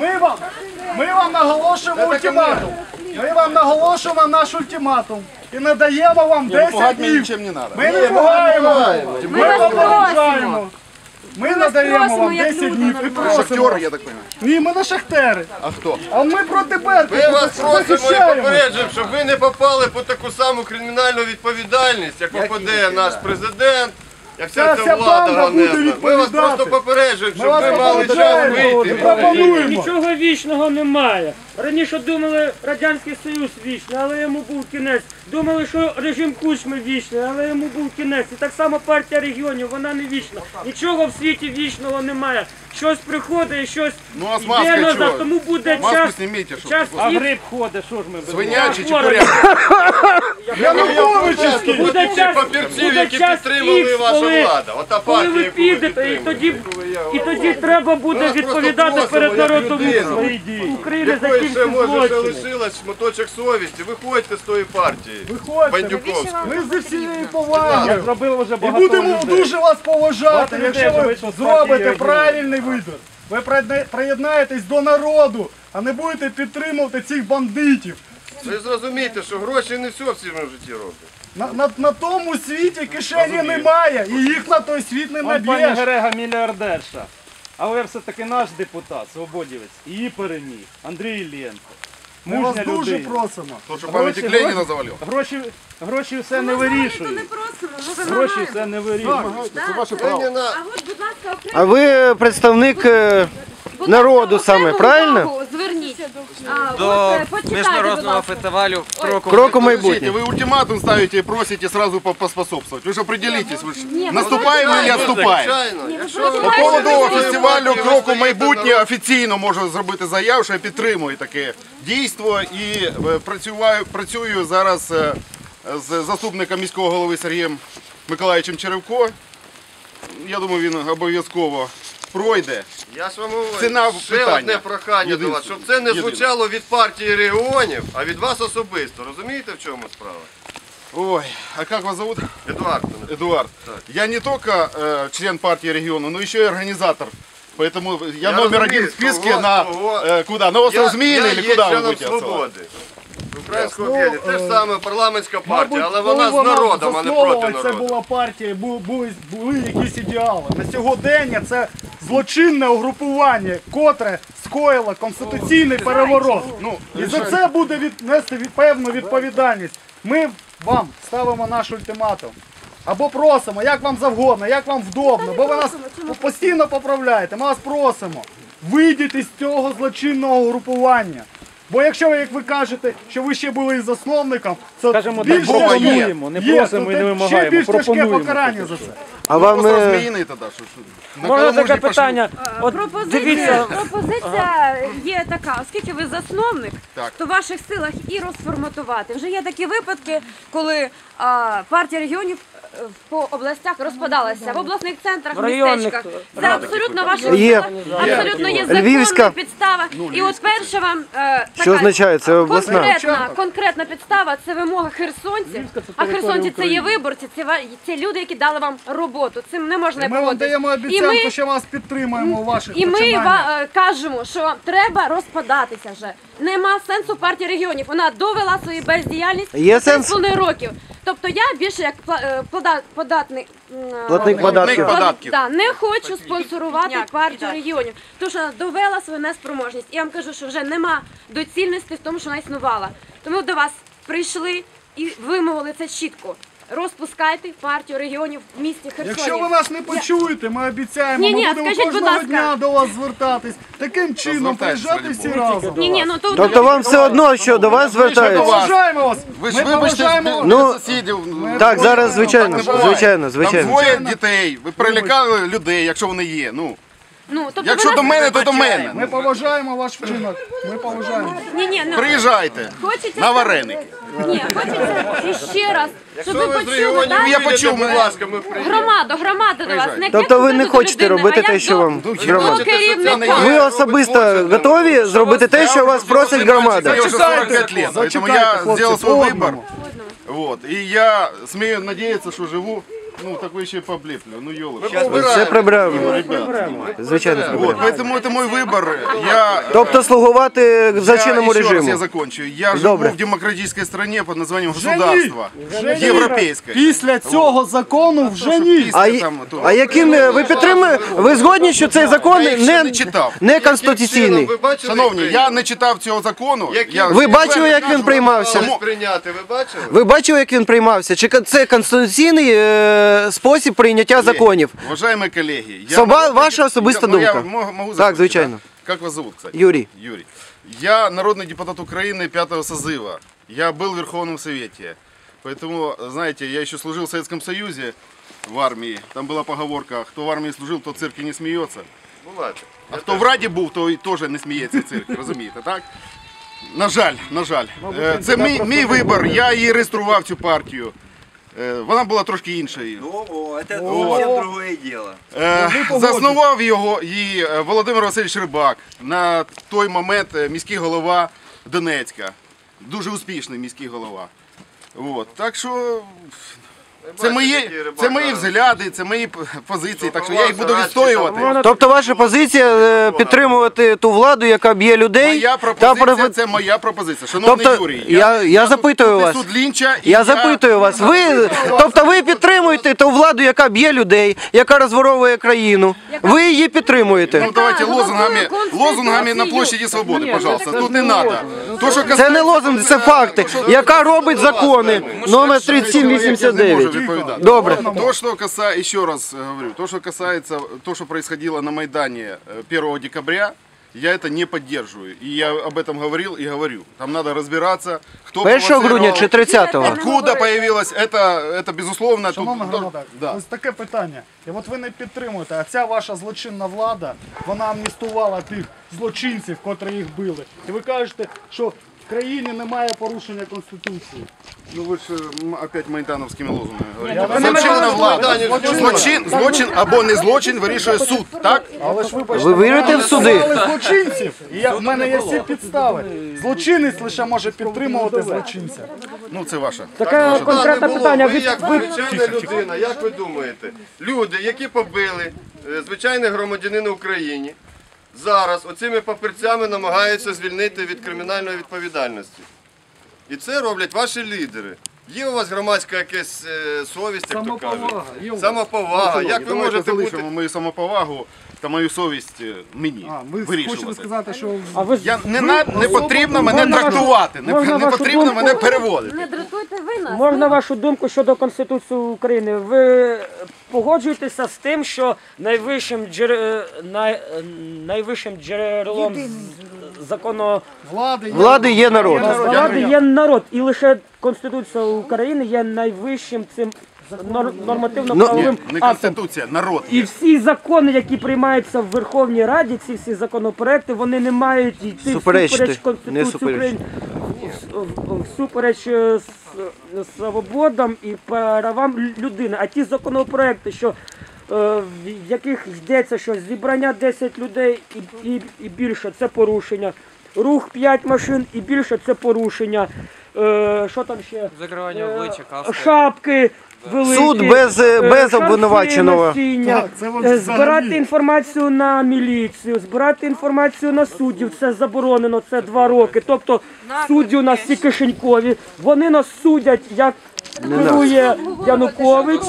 Ми вам, ми вам наголошуємо ультиматум. Ми вам наголошуємо наш ультиматум. І надаємо вам 10 Пугать меня днів. Ми не пугаємо. Ми вас попереджаємо. Ми надаємо вам як 10 днів і просимо. Я так понимаю. Ні, ми не шахтери. А кто? А ми проти Беркуту. Ми вас просимо і попереджуємо, щоб ви не попали по таку саму кримінальну відповідальність, як попаде наш президент, як це Ця ця влада банда буде ганебна. Ми вас відповідати. просто попереджуємо, щоб вас ви мали час попереджаємо. вийти. Пропонуємо. Нічого вічного немає. Раніше думали Радянський Союз вічний, але йому був кінець. Думали, що режим Кучми вічний, але йому був кінець. І так само партія регіонів, вона не вічна. Нічого в світі вічного немає. Щось приходить, і щось Ну, а з йде назад, чого? тому буде Маску час. снимите, что час і- Гриб ходить, що ж ми будемо? Свинячий чи Хворий. курячий? Януковичівський. Буде Ці час, папірців, буде які час підтримали ікс, ваша коли- влада. Ота Коли партія, ви яку ви підете, і тоді, і тоді треба буде відповідати перед як народом людину. України за ті ще може ще шматочок совісті. Виходьте з тої партії. Виходьте. Бандюковської. Ми зі всією повагою. Зробили вже І багато будемо людей. дуже вас поважати, Багато якщо людей ви зробите правильний вибір. Ви приєдна- приєднаєтесь до народу, а не будете підтримувати цих бандитів. Ви зрозумієте, що гроші не все в цьому житті роблять. На, на, на тому світі кишені немає, і їх на той світ не Вон пані наб'єш. Герега мільярдерша. Але все-таки наш депутат, свободівець, її переміг. Андрій Іллєнко. Ми вас Мужня дуже людина. просимо. То, що памятник гроши. Ленина завалил. Гроші, гроші все не Ми вирішують. не просимо, Гроші все не вирішують. Це ваше право. А от, будь ласка, окремо. А ви представник е, народу ласка, саме, окрему правильно? увагу Зверніть. А, До от, е, почитайте, будь міжнародного ласка. фестивалю кроку. Кроку Подождите, майбутнє. вы ультиматум ставите и просите сразу по- поспособствовать. Вы же определитесь, вы же Ні, наступаем ви или отступаем. звичайно. Якщо ви По поводу Знаєте, фестивалю ви кроку стоїте майбутнє на- офіційно можу зробити заяву, що я підтримую таке дійство і е, працюю, працюю зараз е, з заступником міського голови Сергієм Миколаївичем Черевко. Я думаю, він обов'язково пройде. Я ж вам говорю, Ціна ще питання. одне прохання до вас, щоб це не Єдине. звучало від партії регіонів, а від вас особисто. Розумієте, в чому справа? Ой, а как вас зовут? Едуард, мене. Эдуард. Я не только э, член партии региона, но еще и организатор. Поэтому я, Я номер разумею, один в списке кого- на кого- э, куда? На остров Змеиный я или є куда вы членом будете отсылать? свободи. Українського Ну, об'єднання. Те ж е, саме парламентська партія, але коли вона з народом, а не проти засновувалась, Це народу. була партія, бу- були, були якісь ідеали. На сьогодення це злочинне угрупування, котре скоїло конституційний переворот. Ну, І за це буде від, нести від, певну відповідальність. Ми вам ставимо наш ультиматум. Або просимо, як вам завгодно, як вам вдобно, бо ви нас постійно поправляєте. Ми вас просимо. Вийдіть із цього злочинного групування. Бо якщо, ви, як ви кажете, що ви ще були і засновником, Скажімо так, тяжке- пропонуємо, не Є, просимо і не те- вимагаємо, Ще більш тяжке пропонуємо покарання за це. А вам Остров е, что, что? На Можна таке питання? От Пропозиція, дивіться, пропозиція є така, оскільки ви засновник, Так. то в ваших силах і розформатувати. Вже є такі випадки, коли а, партія регіонів е, по областях розпадалася в обласних центрах, В районних містечках. Це абсолютно ваших Є. силах, абсолютно є законна Львівська. підстава. І от перша вам е, Що означає? Це обласна. конкретна, конкретна підстава це вимога херсонців. А херсонці це є виборці, це ва- це люди, які дали вам роботу. Цим не можна Ми вам даємо І обіцянку, ми- що вас підтримуємо у ваших і ми починаннях. ва- е, кажемо, що треба розпадатися вже. Нема сенсу партії регіонів. Вона довела свою бездіяльність Є сенс? з половиною років. Тобто я більше як пла- е, пода- податний м, е, Платник податків. податків. Да, не хочу спонсорувати партію регіонів, тому що вона довела свою неспроможність. Я вам кажу, що вже нема доцільності в тому, що вона існувала. Тому до вас прийшли і вимовили це чітко. Розпускайте партію регіонів в місті Херсоні. Якщо ви нас не почуєте, ми обіцяємо, Ні-ні, ми будемо скажіть, будь кожного ласка. дня до вас звертатись. Таким чином Звертайтесь, приїжджати ради всі Бога. разом. Ні, ні, ну то Тобто вам все одно, що до вас Ми звертаються? поважаємо вас. Ви ж Ми вибачте поважаємо. Ну, сусідів. Так, зараз звичайно, не буває. звичайно, Там звичайно. двоє дітей, ви прилякали людей, якщо вони є. Ну, ну тобто якщо ви до нас- мене, то до мене. Ми поважаємо ваш вчинок. Ми поважаємо. Ні, ні, ну Приїжджайте хочеться на вареники. Ні, хочеться ще раз, щоб ви почули так? Я почув будь ласка, ми приїдемо. громаду, громаду до вас. Не як Тобто ви не до хочете людини, робити а те, як що до- вам Ви громада. що керівника. Ви особисто готові зробити те, що вас просить громада? Я уже 45 лет, поэтому Зачекайте, я хлопці, сделал свой по-одному. Вот. И я смею надеяться, что живу Ну, так ви ще й пообліплю, ну йолоп. Це приберемо. Ребят. Звичайно, Вот, приберемо. поэтому это мой выбор. Я Тобто слугувати в зачинному я, еще раз я режиму. закончу. Я Добре. живу в демократической стране под названием государство. Европейской. Після цього закону вже ні. А, й- а яким е, ви підтримуєте? Ви згодні, що цей закон Я їх ще не, не читав. не конституційний? Ви бачили, Шановні, як я не читав цього закону. Які- Я Ви бачили, як він приймали приймався? прийняти, ви бачили? Ви бачили, як він приймався? Чи ка- це конституційний е, спосіб прийняття законів? Уважаемые коллеги, я Соба- народный ваша деп- особиста я, ну, я думка. мо- могу Так, закончить, звичайно. да? Как вас зовут, кстати? Юрій. Юрий. Я народный депутат Украины пятого созыва. Я был в Верховном Совете. Поэтому, знаете, я еще служил в Советском Союзе в армии. Там была поговорка, кто в армии служил, тот в цирке не смеется. Бувайте. А хто в Раді був, той теж не сміється в цирку, розумієте, так? На жаль, на жаль. Е, Це мій, мій вибір, я її реєстрував цю партію. Е, Вона була трошки іншою. О, це зовсім друге діло. Е, Заснував його її е, Володимир Васильович Рибак, на той момент міський голова Донецька. Дуже успішний міський голова. От. Так що це мої, це мої взгляди, це мої позиції, так що я їх буду відстоювати. Тобто ваша позиція е, підтримувати ту владу, яка б'є людей? Моя пропозиція профі- це моя пропозиція. Шановний Тобто, Юрій, я- я запитую вас. суд Лінча, і Я запитую вас, ви, тобто ви підтримуєте ту владу, яка б'є людей, яка розворовує країну. Ви її підтримуєте. Ну давайте лозунгами, лозунгами на площаді Свободи, пожалуйста. Тут не треба. То, що Це не лозунг, це факти, яка робить закони. Номер Я не можу 3789 відповідати. Добре. То, что касается, еще раз э, говорю, то, что касается, то, что происходило на Майдане э, 1 декабря, я это не поддерживаю. И я об этом говорил и говорю. Там надо разбираться, кто 1 грудня провоцировал, чи 30-го? Откуда появилось это, это безусловно. тут- Шановна тут- громада, да. ось таке питання. І от ви не підтримуєте, а ця ваша злочинна влада, вона амністувала тих злочинців, котрі їх били. І ви кажете, що в країні немає порушення Конституції. Ну же м, опять майдановскими лозунгами говорите. Злочинна влада. Злочин, злочин або не злочин вирішує суд, так? Але ж вибачте, Ви вірите в суди? злочинців. І я, в мене є всі підстави. Злочинець лише може підтримувати злочинця. Ну це ваша. Таке конкретне було. питання. Ви Ви, як звичайна людина, як ви думаєте, люди, які побили е, звичайних громадянин України, зараз оцими папірцями намагаються звільнити від кримінальної відповідальності. І це роблять ваші лідери. Є у вас громадська якась е, совість, як то кажуть? Самоповага. Як ви Давайте можете бути залишимо мою самоповагу та мою совість е, мені А, ви хочете вирішувати. сказати, що а ви Я не, на- не потрібно мене Можна вашу- трактувати, не, можна не вашу потрібно думку? мене переводити. Не дратуйте ви нас. Можна вашу думку щодо Конституції України? Ви погоджуєтеся з тим, що найвищим, джер... най... е, найвищим джерелом з- закону влади, Влади є народ. влади є народ, і лише Конституція України є найвищим цим нор- нормативно-правовим Не актом. конституція, народ. І всі закони, які приймаються в Верховній Раді, ці всі законопроекти, вони не мають йти Суперечити, всупереч не Конституції суперечити. України, в- в- всупереч е, с- свободам і правам людини. А ті законопроекти, що е, в яких йдеться, що зібрання 10 людей і, і, і більше це порушення. Рух 5 машин і більше це порушення. Е, що там ще? Закривання Е, обличчя, каски. Шапки великі. Суд без, е, е, без обвинуваченого. Так, це е, взагалі. збирати інформацію на міліцію, збирати інформацію на суддів, це заборонено, це два роки. Тобто судді у нас всі кишенькові, вони нас судять, як керує Янукович.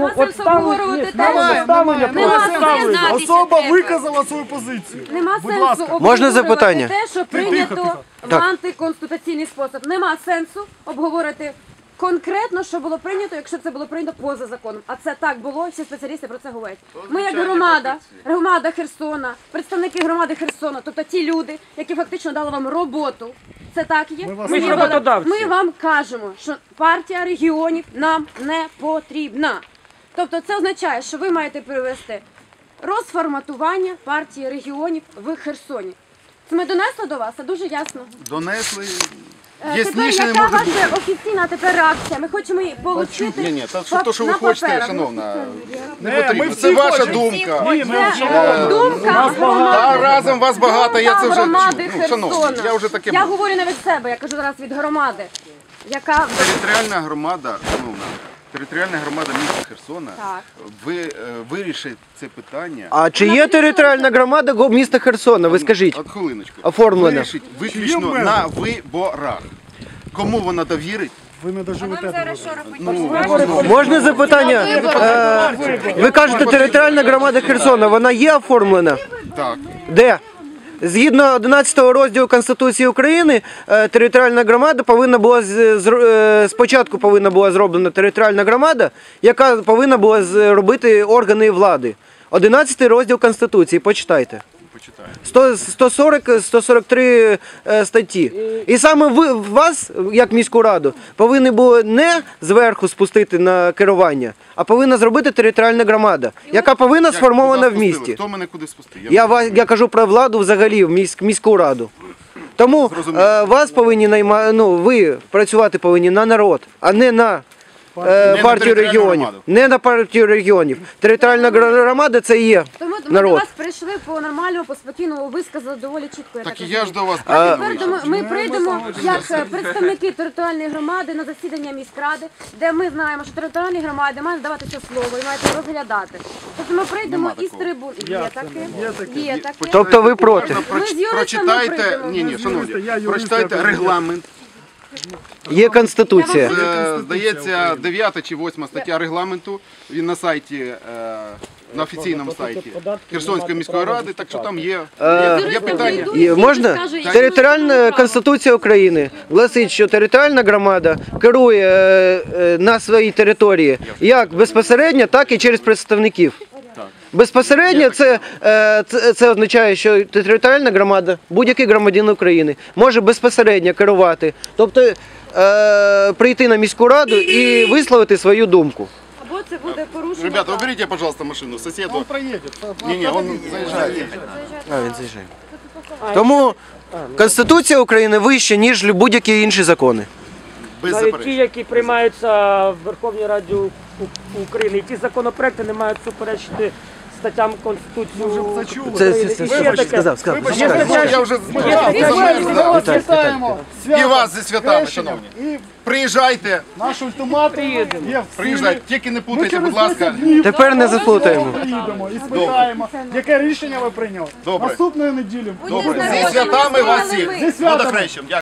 Ну, Нема от сенсу ставлення, обговорювати ні, те, ставлення, що- ставлення, Нема просто сенсу ставлення. знати. Особа треба. виказала свою позицію. Нема Будь сенсу ласка. Можна запитання? те, що прийнято в Так. антиконституційний спосіб. Нема сенсу обговорити конкретно, що було прийнято, якщо це було прийнято поза законом. А це так було, і всі спеціалісти про це говорять. Ми як громада, громада Херсона, представники громади Херсона, тобто ті люди, які фактично дали вам роботу. Це так є. вас Ми вам- роботодавці. ми вам кажемо, що партія регіонів нам не потрібна. Тобто це означає, що ви маєте привести розформатування партії регіонів в Херсоні. Це ми донесли до вас, це дуже ясно. Донесли. Е, Ясніше тепер не яка може ваша офіційна тепер реакція? Ми хочемо її отримати. Ні, ні, та що, то, що ви на хочете, паперах. шановна, не Не, потрібно. Це ваша думка. Ні, ми Це вживаємо. думка Та громади. разом вас багато, я це вже громади чув. Ну, Херсона. я вже таке Я був. говорю не від себе, я кажу зараз від громади, яка Територіальна громада, шановна, Територіальна громада міста Херсона Так. ви, е, вирішить це питання. А чи є територіальна громада го- міста Херсона? Ви скажіть. От хвилиночку. Оформлена. Вирішить виключно на виборах. Кому вона довірить? Ви не доживете. Ну, Можна запитання? Е, ви кажете, територіальна громада Херсона, вона є оформлена? так. Де? Згідно 11 розділу Конституції України, е, територіальна громада повинна була е, спочатку повинна була зроблена територіальна громада, яка повинна була зробити органи влади. 11 розділ Конституції, почитайте. Почитаю. 100 140, 143 е, статті. І саме ви вас, як міську раду, повинні були не зверху спустити на керування, а повинна зробити територіальна громада, яка повинна сформована в місті. Хто мене куди спустив? Я ва- я кажу про владу взагалі, в міськ, міську раду. Тому Зрозуміло. е, вас повинні найма, ну, ви працювати повинні на народ, а не на е, Не на партію територіальну регіонів. громаду. Не на партію регіонів. Територіальна громада це і є Тому ми до народ. вас прийшли по нормальному, по спокійному, ви сказали доволі чітко. Я Так так і я ж до вас А прийшов. тепер ми, ми прийдемо як е, представники територіальної громади на засідання міськради, де ми знаємо, що територіальні громади мають даватися слово і мають розглядати. Тобто ми прийдемо із такого. трибун. Є таке, є таке. Тобто ви проти. Ми з юристами Прочитайте, прийдемо. ні, ні, я шановні, прочитайте регламент. Є конституція. Це, здається, 9 чи 8 стаття регламенту. Він на сайті, е, на офіційному сайті Херсонської міської ради, так що там є, є, є питання. І можна? Територіальна Конституція України гласить, що територіальна громада керує е, е, на своїй території як безпосередньо, так і через представників. Безпосередньо це, е, це, це означає, що територіальна громада, будь-який громадянин України може безпосередньо керувати, тобто е, прийти на міську раду і висловити свою думку. Або це буде порушення. Ребята, уберите, пожалуйста, машину. Соседу. Он проедет. Не, не, он заезжает. А, він заїжджає. Тому Конституція України вища, ніж будь-які інші закони. Без Навіть ті, заперечень. які приймаються в Верховній Раді У- України, і ті законопроекти не мають суперечити статтям Конституції. зачули. Це, України. це, І це, ще це сказав, сказав. Вибачте, Є я вже Є сказав. стаття- Вітаємо. І вас зі святами, шановні. І Приїжджайте, наш ультиматум є в силі. приїжджайте, тільки не Ми путайте, через будь ласка. 10 днів Тепер не заплутаємо. приїдемо і спитаємо, яке рішення ви прийняли. Добре. Наступної неділі. Добре, зі святами вас ми всіх. Зі святами. Водохрещем. Дякую.